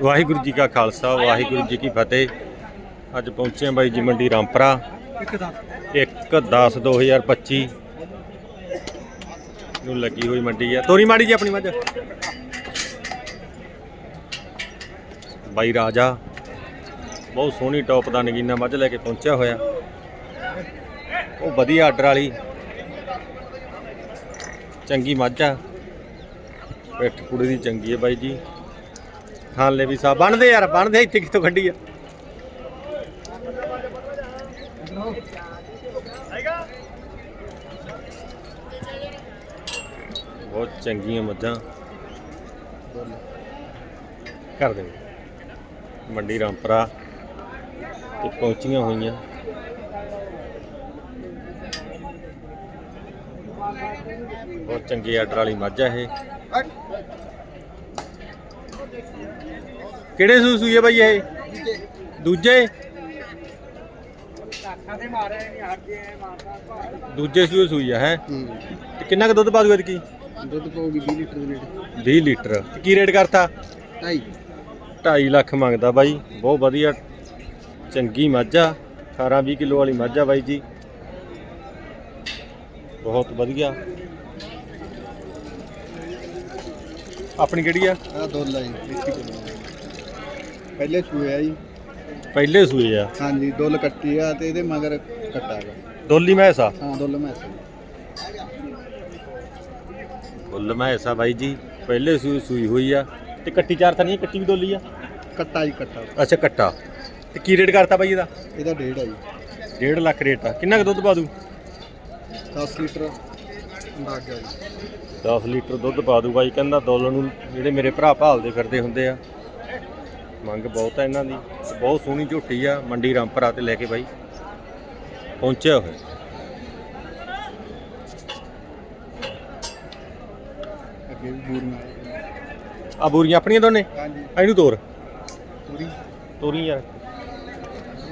ਵਾਹਿਗੁਰੂ ਜੀ ਕਾ ਖਾਲਸਾ ਵਾਹਿਗੁਰੂ ਜੀ ਕੀ ਫਤਿਹ। ਅੱਜ ਪਹੁੰਚੇ ਹਾਂ ਬਾਈ ਜੀ ਮੰਡੀ ਰਾਮਪਰਾ। ਇੱਕ ਦਾ 1 10 2025 ਨੂੰ ਲੱਗੀ ਹੋਈ ਮੰਡੀ ਆ। ਤੋਰੀ ਮਾੜੀ ਜੀ ਆਪਣੀ ਮੱਝ। ਬਾਈ ਰਾਜਾ ਬਹੁਤ ਸੋਹਣੀ ਟੌਪ ਦਾ ਨਗੀਨਾ ਮੱਝ ਲੈ ਕੇ ਪਹੁੰਚਿਆ ਹੋਇਆ। ਉਹ ਵਧੀਆ ਆਰਡਰ ਵਾਲੀ। ਚੰਗੀ ਮੱਝ ਆ। ਪਿੱਠ ਕੁੜੀ ਦੀ ਚੰਗੀ ਹੈ ਬਾਈ ਜੀ। ਖਾਣ ਲੈ ਵੀ ਸਾਹਿਬ ਬਣਦੇ ਯਾਰ, ਬਣਦੇ ਇੱਥੇ ਕਿੱਥੋਂ ਕੱਢੀ ਆ? ਬਹੁਤ ਚੰਗੀਆਂ ਮੱਝਾਂ। ਕਰ ਦੇ ਮੰਡੀ ਰਾਮਪਰਾ। ਤੇ ਪਹੁੰਚੀਆਂ ਹੋਈਆਂ। ਬਹੁਤ ਚੰਗੀ ਆਰਡਰ ਵਾਲੀ ਮੱਝ ਆ ਇਹ। ਕਿਹੜੇ ਸੂ ਹੈ ਬਾਈ ਇਹ? ਦੂਜੇ। ਦੂਜੇ? ਸੂਏ ਸੂਈ ਆ ਹੈ? ਤੇ ਕਿੰਨਾ ਕੁ ਦੁੱਧ ਪਾ ਦੂ ਕੀ ਦੁੱਧ ਪਾਉਗੀ 20 ਲੀਟਰ ਦੇ ਨੇੜੇ। 20 ਲੀਟਰ। ਤੇ ਕੀ ਰੇਟ ਕਰਤਾ? ਢਾਈ। 2.5 ਲੱਖ ਮੰਗਦਾ ਬਾਈ। ਬਹੁਤ ਵਧੀਆ। ਚੰਗੀ ਮੱਝ ਆ। 18 20 ਕਿਲੋ ਵਾਲੀ ਮੱਝ ਆ ਬਾਈ ਜੀ। ਬਹੁਤ ਵਧੀਆ। ਆਪਣੀ ਕਿਹੜੀ ਆ? ਆ ਦੁੱਧ ਲਾਈ। 20 ਕਿਲੋ ਪਹਿਲੇ ਸੂਏ ਆ ਜੀ। ਪਹਿਲੇ ਸੂਏ ਆ। ਹਾਂਜੀ ਦੁੱਲ ਕੱਟੀ ਆ ਤੇ ਇਹਦੇ ਮਗਰ ਕੱਟਾ ਗਾ ਦੋਲੀ ਮੈਸਾ ਹਾਂ ਦੁੱਲ ਮੈਸ ਫੁੱਲ ਮੈਸਾ ਬਾਈ ਜੀ। ਪਹਿਲੇ ਸੂਈ ਸੂਈ ਹੋਈ ਆ। ਤੇ ਕੱਟੀ ਚਾਰ ਤਾਂ ਨਹੀਂ ਕੱਟੀ ਵੀ ਦੋਲੀ ਆ? ਕੱਟਾ ਜੀ ਕੱਟਾ। ਅੱਛਾ ਕੱਟਾ। ਤੇ ਕੀ ਰੇਟ ਕਰਤਾ ਬਾਈ ਇਹਦਾ? ਇਹਦਾ ਡੇਢ ਆ ਜੀ। 1.5 ਲੱਖ ਰੇਟ ਆ। ਕਿੰਨਾ ਕੁ ਦੁੱਧ ਪਾ ਦੂ 10 ਲੀਟਰ ਗਿਆ ਜੀ। 10 ਲੀਟਰ ਦੁੱਧ ਪਾ ਦੂ ਬਾਈ ਕਹਿੰਦਾ ਡੋਲਰ ਨੂੰ ਜਿਹੜੇ ਮੇਰੇ ਭਰਾ ਭਾਲਦੇ ਫਿਰਦੇ ਹੁੰਦੇ ਆ ਮੰਗ ਬਹੁਤ ਆ ਇਹਨਾਂ ਦੀ। ਬਹੁਤ ਸੋਹਣੀ ਝੋਟੀ ਆ ਮੰਡੀ ਰਾਮਪਰਾ ਤੇ ਲੈ ਕੇ ਬਾਈ। ਪਹੁੰਚਿਆ ਹੋਇਆ ਅੱਗੇ ਵੀ ਆ ਬੂਰੀਆਂ ਆਪਣੀਆਂ ਦੋਨੇ? ਹਾਂਜੀ। ਆ ਇਹਨੂੰ ਤੋਰ। ਪੂਰੀ ਤੋਰੀ ਯਾਰ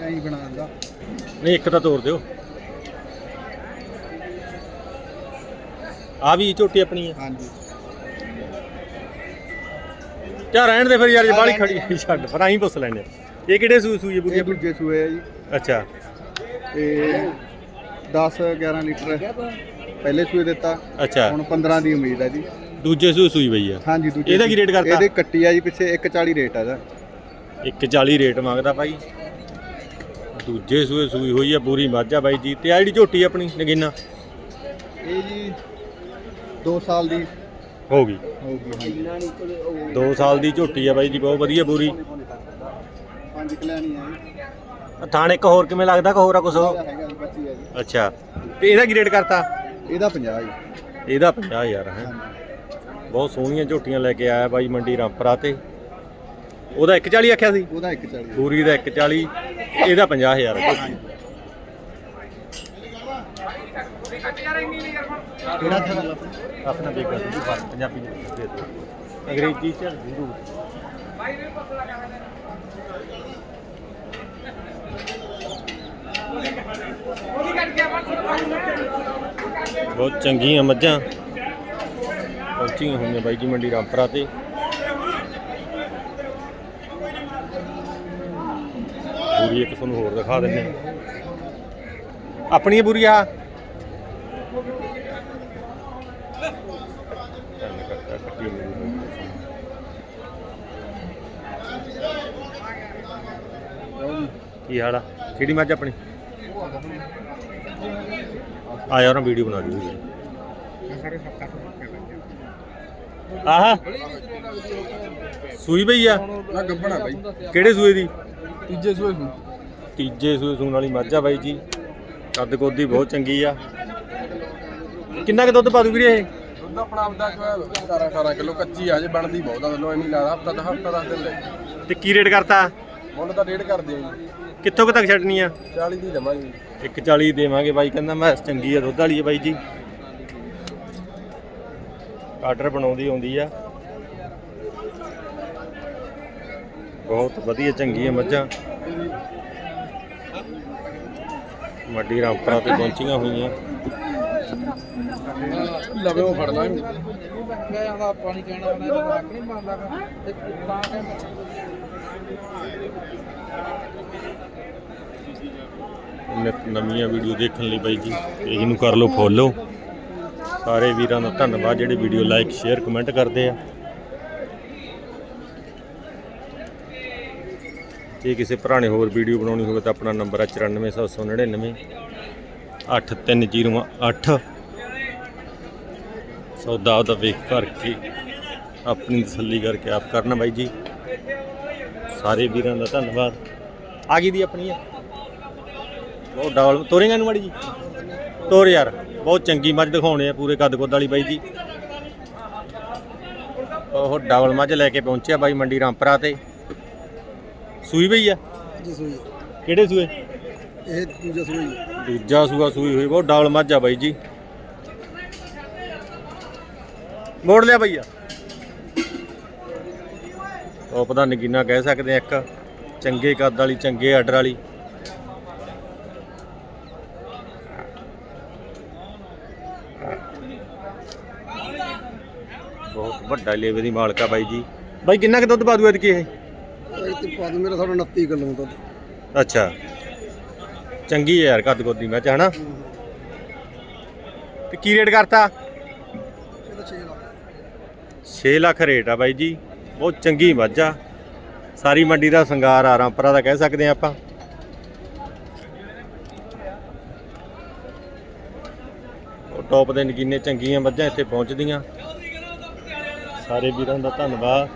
ਐਂ ਬਣਾ ਦਿੰਦਾ। ਨਹੀਂ ਇੱਕ ਤਾਂ ਤੋਰ ਦਿਓ। ਆ ਵੀ ਝੋਟੀ ਆਪਣੀ ਆ। ਹਾਂਜੀ। ਚਾ ਰਹਿਣ ਦੇ ਫਿਰ ਯਾਰ ਜੇ ਆ ਬਾਲੀ ਖੜੀ ਛੱਡ ਫਿਰ ਆਹੀਂ ਪੁੱਛ ਲੈਣੇ ਇਹ ਕਿਹੜੇ ਸੂਈ ਸੂਈ ਇਹ ਬੂਰੀਆਂ ਦੂਜੇ ਸੂਏ ਆ ਜੀ। ਅੱਛਾ। ਤੇ 10 11 ਲੀਟਰ ਪਹਿਲੇ ਸੂਏ ਦਿੱਤਾ। ਅੱਛਾ। ਹੁਣ 15 ਦੀ ਉਮੀਦ ਹੈ ਜੀ। ਦੂਜੇ ਸੂਈ ਸੂਈ ਬਈ ਆ। ਹਾਂਜੀ ਦੂਜੇ ਇਹਦਾ ਕੀ ਰੇਟ ਕਰਤਾ? ਇਹਦੇ ਕੱਟੀ ਆ ਜੀ ਪਿੱਛੇ 140 ਰੇਟ ਆ ਇਹਦਾ। 140 ਰੇਟ ਮੰਗਦਾ ਭਾਈ। ਦੂਜੇ ਸੂਏ ਸੂਈ ਹੋਈ ਆ ਪੂਰੀ ਮੱਝ ਆ ਬਾਈ ਜੀ। ਤੇ ਆ ਜਿਹੜੀ ਝੋਟੀ ਆਪਣੀ ਨਗੀਨਾ? ਇਹ ਜੀ 2 ਸਾਲ ਦੀ ਹੋ ਗਈ। ਹੋਊਗੀ ਹਾਂਜੀ। 2 ਸਾਲ ਦੀ ਝੋਟੀ ਆ ਬਾਈ ਜੀ ਬਹੁਤ ਵਧੀਆ ਪੂਰੀ। ਪੰਜ ਕਲਿਆਣੀ ਆ ਜੀ ਥਾਣ ਇੱਕ ਹੋਰ ਕਿਵੇਂ ਲੱਗਦਾ ਕਿ ਹੋਰ ਆ ਕੁਛ? ਇਹਦਾ ਹੈਗਾ ਜੀ 25 ਆ ਜੀ ਅੱਛਾ। ਤੇ ਇਹਦਾ ਕੀ ਰੇਟ ਕਰਤਾ? ਇਹਦਾ 50 ਜੀ। ਇਹਦਾ 50000 ਹੈ। ਹਾਂਜੀ। ਬਹੁਤ ਸੋਹਣੀਆਂ ਝੋਟੀਆਂ ਲੈ ਕੇ ਆਇਆ ਬਾਈ ਮੰਡੀ ਰਾਮਪਰਾ ਤੇ। ਉਹਦਾ 140 ਆਖਿਆ ਸੀ? ਉਹਦਾ 140 ਪੂਰੀ ਦਾ 140 ਇਹਦਾ 50000 ਹੈ। ਕਿਹੜਾ ਥਾਂ ਆਪਣਾ ਦੇਖ ਲਓ ਤੁਸੀਂ ਪੰਜਾਬੀ ਦੇ ਅੰਗਰੇਜ਼ੀ ਚ ਜ਼ਰੂਰ ਬਹੁਤ ਚੰਗੀਆਂ ਮੱਝਾਂ। ਪਹੁੰਚੀਆਂ ਹੋਈਆਂ ਬਾਈ ਜੀ ਮੰਡੀ ਰਾਮਪਰਾ ਤੇ। ਬੂਰੀ ਇੱਕ ਤੁਹਾਨੂੰ ਹੋਰ ਦਿਖਾ ਦਿੰਦੇ ਆਪਣੀ ਬੂਰੀ ਆ ਧੰਨ ਕਰਤਾ ਕੱਟੀ ਮੇਰੀ ਕੀ ਹਾਲ ਆ? ਕਿਹੜੀ ਮੱਝ ਆਪਣੀ? ਆ ਯਾਰ ਵੀਡੀਓ ਬਣਾ ਲਈ ਆਹ। ਸੂਈ ਪਈ ਆ? ਨਾ ਗੱਬਣਾ ਬਾਈ ਕਿਹੜੇ ਸੂਏ ਦੀ? ਤੀਜੇ ਸੂਏ ਨੂੰ ਤੀਜੇ ਸੂਏ ਸੂਣ ਵਾਲੀ ਮੱਝ ਆ ਬਾਈ ਜੀ। ਕੱਦ ਕੋਦੀ ਬਹੁਤ ਚੰਗੀ ਆ। ਕਿੰਨਾ ਕੁ ਦੁੱਧ ਪਾ ਦੂ ਵੀਰੇ ਇਹ? ਦੁੱਧ ਆਪਣਾ ਆਪਦਾ 17 18 ਕਿਲੋ ਕੱਚੀ ਆ ਜੇ ਬਣਦੀ ਬਹੁਤ ਆ ਮੈਨੂੰ ਐਵੇਂ ਲੱਗਦਾ ਹਫਤਾ ਦਾ ਹਫਤਾ ਦੱਸ ਦਿੰਦੇ। ਤੇ ਕੀ ਰੇਟ ਕਰਤਾ? ਮੁੱਲ ਤਾਂ ਡੇਢ ਕਰਦੇ ਆ ਜੀ। ਕਿੱਥੋਂ ਕੁ ਤੱਕ ਛੱਡਣੀ ਆ? 40 ਦੀ ਲਵਾਂਗੇ 140 ਦੇਵਾਂਗੇ ਬਾਈ ਕਹਿੰਦਾ ਮੈਂ ਚੰਗੀ ਆ ਦੁੱਧ ਵਾਲੀ ਆ ਬਾਈ ਜੀ। ਆਰਡਰ ਬਣਾਉਂਦੀ ਆਉਂਦੀ ਆ। ਬਹੁਤ ਵਧੀਆ ਚੰਗੀ ਆ ਮੱਝਾਂ। ਮੱਡੀ ਰਾਮਪੁਰਾ ਤੇ ਪਹੁੰਚੀਆਂ ਹੋਈਆਂ। ਲਵੇ ਉਹ ਫੜ ਲਾਂਗੇ। ਮੈਂ ਆਂਦਾ ਪਾਣੀ ਕਹਿਣਾ ਮੈਂ ਰੱਖ ਨਹੀਂ ਮੰਨਦਾ ਤੇ ਤਾਂ ਕਿ ਨਵੀਆਂ ਵੀਡੀਓ ਦੇਖਣ ਲਈ ਬਾਈ ਜੀ ਇਹਨੂੰ ਕਰ ਲਓ ਫੋਲੋ। ਸਾਰੇ ਵੀਰਾਂ ਦਾ ਧੰਨਵਾਦ, ਜਿਹੜੇ ਵੀਡੀਓ ਲਾਈਕ, ਸ਼ੇਅਰ, ਕਮੈਂਟ ਕਰਦੇ ਆ। ਜੇ ਕਿਸੇ ਭਰਾ ਨੇ ਹੋਰ ਵੀਡੀਓ ਬਣਾਉਣੀ ਹੋਵੇ ਤਾਂ ਆਪਣਾ ਨੰਬਰ ਹੈ 94799 83008 ਸੌਦਾ ਉਹਦਾ ਵੇਖ ਭਰ ਕੇ ਆਪਣੀ ਤਸੱਲੀ ਕਰਕੇ ਆਪ ਕਰਨਾ ਬਾਈ ਜੀ। ਸਾਰੇ ਵੀਰਾਂ ਦਾ ਧੰਨਵਾਦ। ਆ ਗਈ ਦੀ ਆਪਣੀ ਹੈ ਬਹੁਤ ਡਬਲ ਤੋਰੇਗਾ ਨੂੰ ਮਾੜੀ ਜੀ? ਤੋਰ ਯਾਰ ਬਹੁਤ ਚੰਗੀ ਮੱਝ ਦਿਖਾਉਣੇ ਆ ਪੂਰੇ ਕੱਦ ਕੁੱਦ ਵਾਲੀ ਬਾਈ ਜੀ। ਉਹ ਡਬਲ ਮੱਝ ਲੈ ਕੇ ਪਹੁੰਚਿਆ ਬਾਈ ਮੰਡੀ ਰਾਮਪਰਾ ਤੇ। ਸੂਈ ਬਈ ਆ? ਜੀ ਸੋਈ। ਕਿਹੜੇ ਸੂਏ? ਇਹ ਦੂਜਾ ਸੂਆ ਸੂਈ ਹੋਈ ਬਹੁਤ ਡਬਲ ਮੱਝ ਆ ਬਾਈ ਜੀ। ਮੋੜ ਲਿਆ ਬਈਆ ਉਹ ਪਤਾ ਨਗੀਨਾ ਕਹਿ ਸਕਦੇ ਆ ਇੱਕ ਚੰਗੇ ਕੱਦ ਵਾਲੀ ਚੰਗੇ ਆਰਡਰ ਵਾਲੀ। ਬਹੁਤ ਵੱਡਾ ਲੇਵੇ ਦੀ ਮਾਲਕਾ ਬਾਈ ਜੀ। ਬਾਈ ਕਿੰਨਾ ਕੁ ਦੁੱਧ ਪਾ ਦੂ ਐਤਕੀ ਇਹ? ਇਹ ਤੇ ਪਾ ਦੋ ਮੇਰਾ ਸਾਡਾ 29 ਕਿਲੋ ਦੁੱਧ। ਅੱਛਾ। ਚੰਗੀ ਹੈ ਯਾਰ ਕੱਦ ਕੁੱਦ ਦੀ ਮੈਂ ਹਨਾ? ਤੇ ਕੀ ਰੇਟ ਕਰਤਾ? ਇਹ ਤਾਂ 6 ਲੱਖ 6 ਲੱਖ ਰੇਟ ਆ ਬਾਈ ਜੀ। ਬਹੁਤ ਚੰਗੀ ਮੱਝ ਆ। ਸਾਰੀ ਮੰਡੀ ਦਾ ਸੰਗਾਰ ਆ ਰਾਮਪਰਾ ਦਾ ਕਹਿ ਸਕਦੇ ਆ ਆਪਾਂ। ਉਹ ਟੌਪ ਦੇ ਨਗੀਨੇ ਚੰਗੀਆਂ ਮੱਝਾਂ ਇੱਥੇ ਪਹੁੰਚਦੀਆਂ। ਸਾਰੇ ਵੀਰਾਂ ਦਾ ਧੰਨਵਾਦ।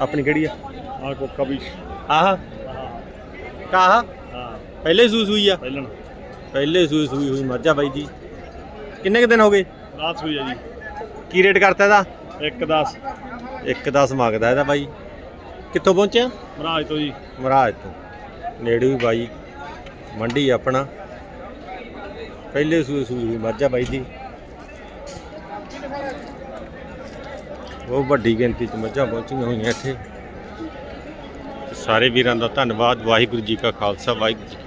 ਆਪਣੀ ਕਿਹੜੀ ਆ? ਆ ਕੋਕਾ ਵੀ ਆਹ। ਕਾਹ ਹਾਂ। ਪਹਿਲੇ ਸੂਈ ਸੂਈ ਆ। ਪਹਿਲੇ ਸੂਈ ਸੂਈ ਹੋਈ ਮੱਝ ਬਾਈ ਜੀ। ਕਿੰਨੇ ਕੁ ਦਿਨ ਹੋ ਗਏ? ਰਾਤ ਹੋਈ ਆ ਕੀ ਰੇਟ ਕਰਤਾ ਇਹਦਾ? ਜੀ 1 10 ਇੱਕ 10 ਮੰਗਦਾ ਇਹਦਾ ਬਾਈ। ਕਿੱਥੋਂ ਪਹੁੰਚਿਆ? ਮਹਾਰਾਜ ਤੋਂ ਜੀ। ਮਹਾਰਾਜ ਤੋਂ। ਨੇੜੇ ਵੀ ਬਾਈ। ਮੰਡੀ ਆਪਣਾ। ਪਹਿਲੇ ਸੂਈ ਸੂਈ ਹੋਈ ਮੱਝ ਆ ਬਾਈ ਜੀ। ਉਹ ਵੱਡੀ ਗਿਣਤੀ ਚ ਮੱਝਾਂ ਪਹੁੰਚੀਆਂ ਹੋਈਆਂ ਇੱਥੇ। ਸਾਰੇ ਵੀਰਾਂ ਦਾ ਧੰਨਵਾਦ। ਵਾਹਿਗੁਰੂ ਜੀ ਕਾ ਖਾਲਸਾ ਵਾਹਿਗੁਰੂ ਜੀ ਕੀ